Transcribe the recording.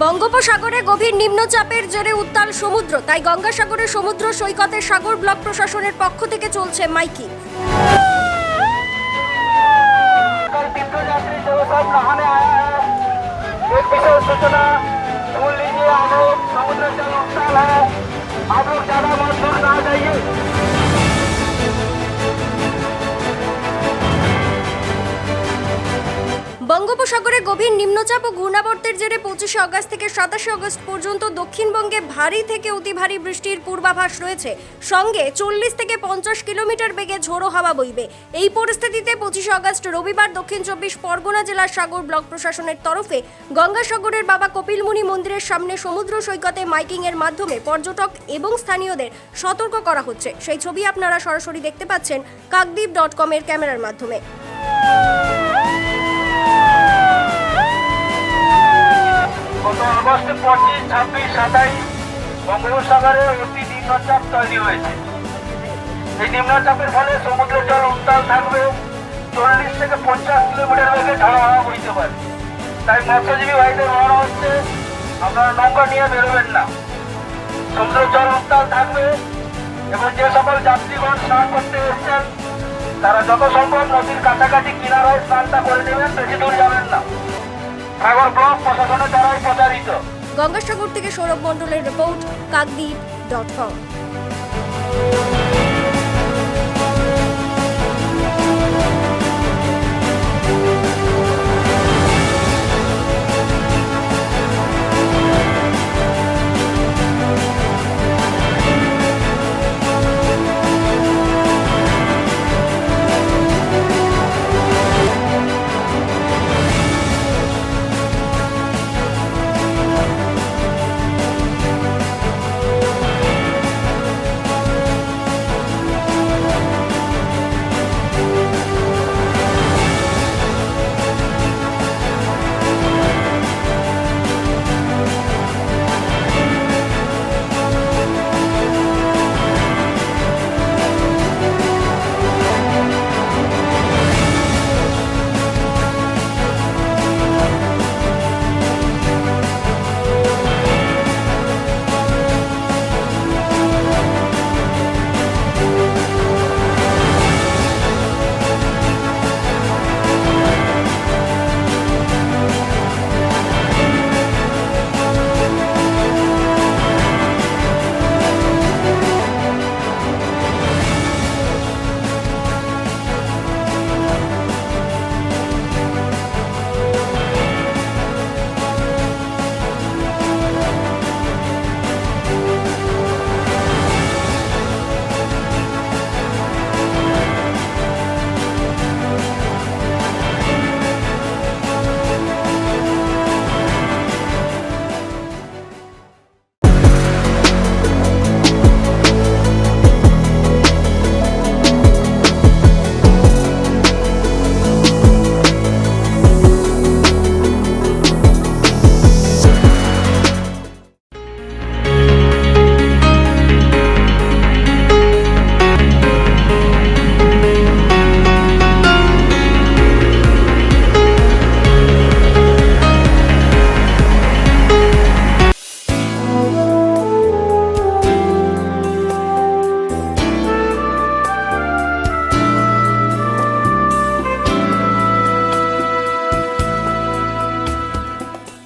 বঙ্গোপসাগরে গভীর নিম্নচাপের জেরে উত্তাল সমুদ্র তাই গঙ্গাসাগরের সমুদ্র সৈকতে সাগর ব্লক প্রশাসনের পক্ষ থেকে চলছে মাইকিং कल तीर्थयात्री जो सब नहाने आया है एक विशेष सूचना গভীর নিম্নচাপ ও ঘূর্ণাবর্তের জেরে পঁচিশে অগস্ট থেকে সাতাশে অগস্ট পর্যন্ত দক্ষিণবঙ্গে ভারী থেকে অতি ভারী বৃষ্টির পূর্বাভাস রয়েছে। সঙ্গে চল্লিশ থেকে পঞ্চাশ কিলোমিটার বেগে ঝোড়ো হাওয়া বইবে। এই পরিস্থিতিতে পঁচিশে অগস্ট রবিবার দক্ষিণ চব্বিশ পরগনা জেলার সাগর ব্লক প্রশাসনের তরফে গঙ্গাসাগরের বাবা কপিলমুনি মন্দিরের সামনে সমুদ্র সৈকতে মাইকিং এর মাধ্যমে পর্যটক এবং স্থানীয়দের সতর্ক করা হচ্ছে। সেই ছবি আপনারা সরাসরি দেখতে পাচ্ছেন কাকদ্বীপ ডট কমের ক্যামেরার মাধ্যমে। আগস্ট পঁচিশ, ছাব্বিশ, সাতাইশ বঙ্গোপসাগরে অতি নিম্নচাপ তৈরি হয়েছে। এই নিম্নচাপের ফলে সমুদ্রের জল উত্তাল থাকবে। চল্লিশ থেকে পঞ্চাশ কিলোমিটার বেগে ঝড়ো হাওয়া বইতে পারে। তাই মৎস্যজীবী ভাইদের মনে হচ্ছে, আপনারা নৌকা নিয়ে বেরোবেন না। সমুদ্রের জল উত্তাল থাকবে এবং যে সকল যাত্রীগণ স্নান করতে এসছেন, তারা যত সম্ভব নদীর কাছাকাছি কিনারায় স্নানটা করে নেবেন, বেশি দূর যাবেন না। সাগর ব্লক প্রশাসনের দ্বারাই গঙ্গাসাগর থেকে সৌরভ মণ্ডলের রিপোর্ট কাকদ্বীপ ডট কম